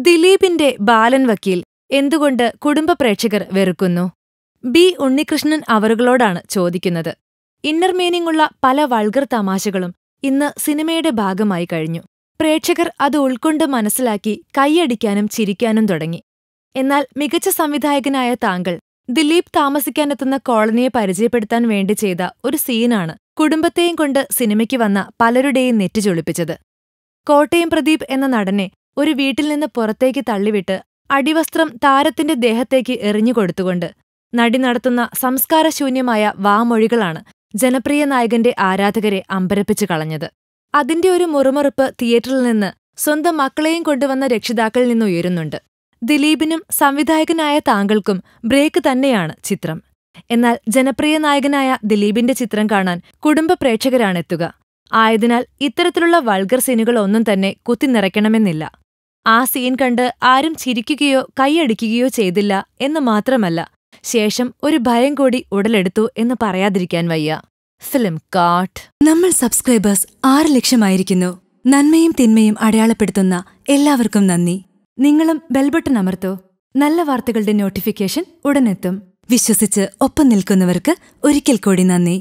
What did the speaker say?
ദിലീപിന്റെ ബാലൻ വക്കീൽ എന്തുകൊണ്ട് കുടുംബ പ്രേക്ഷകർ വെറുക്കുന്നു? ബി. ഉണ്ണികൃഷ്ണൻ അവറുകളോടാണ് ചോദിക്കുന്നത്. ഇന്നർ മീനിങ്ങുള്ള പല വൾഗർ തമാശകളും ഇന്ന് സിനിമയുടെ ഭാഗമായി കഴിഞ്ഞു. പ്രേക്ഷകർ അത് ഉൾക്കൊണ്ട് മനസ്സിലാക്കി കൈയടിക്കാനും ചിരിക്കാനും തുടങ്ങി. എന്നാൽ മികച്ച സംവിധായകനായ താങ്കൾ ദിലീപ് താമസിക്കാനെത്തുന്ന കോളനിയെ പരിചയപ്പെടുത്താൻ വേണ്ടി ചെയ്ത ഒരു സീനാണ് കുടുംബത്തെയും കൊണ്ട് സിനിമയ്ക്ക് വന്ന പലരുടെയും നെറ്റിചൊളിപ്പിച്ചത് കോട്ടയം പ്രദീപ് എന്ന നടനെ ഒരു വീട്ടിൽ നിന്ന് പുറത്തേക്ക് തള്ളിവിട്ട് അടിവസ്ത്രം താരത്തിന്റെ ദേഹത്തേക്ക് എറിഞ്ഞുകൊടുത്തുകൊണ്ട് നടി നടത്തുന്ന സംസ്കാരശൂന്യമായ വാമൊഴികളാണ് ജനപ്രിയ നായകന്റെ ആരാധകരെ അമ്പരപ്പിച്ചു കളഞ്ഞത്. അതിന്റെ ഒരു മുറുമുറുപ്പ് തിയേറ്ററിൽ നിന്ന് സ്വന്തം മക്കളെയും കൊണ്ടുവന്ന രക്ഷിതാക്കളിൽ നിന്ന് ഉയരുന്നുണ്ട്. ദിലീപിനും സംവിധായകനായ താങ്കൾക്കും ബ്രേക്ക് തന്നെയാണ് ചിത്രം. എന്നാൽ ജനപ്രിയ നായകനായ ദിലീപിന്റെ ചിത്രം കാണാൻ കുടുംബ പ്രേക്ഷകരാണെത്തുക ആയതിനാൽ ഇത്തരത്തിലുള്ള വൾഗർ സീനുകളൊന്നും തന്നെ കുത്തിനിറയ്ക്കണമെന്നില്ല ആ സീൻ കണ്ട് ആരും ചിരിക്കുകയോ കൈയടിക്കുകയോ ചെയ്തില്ല എന്ന് മാത്രമല്ല ശേഷം ഒരു ഭയം കൂടി ഉടലെടുത്തു എന്ന് പറയാതിരിക്കാൻ വയ്യ. ഫിലിം കാട്ട് നമ്മൾ സബ്സ്ക്രൈബേഴ്സ് ആറ് ലക്ഷമായിരിക്കുന്നു. നന്മയും തിന്മയും അടയാളപ്പെടുത്തുന്ന എല്ലാവർക്കും നന്ദി. നിങ്ങളും ബെൽബട്ടൺ അമർത്തോ. നല്ല വാർത്തകളുടെ നോട്ടിഫിക്കേഷൻ ഉടനെത്തും. വിശ്വസിച്ച് ഒപ്പം നിൽക്കുന്നവർക്ക് ഒരിക്കൽ കൂടി നന്ദി.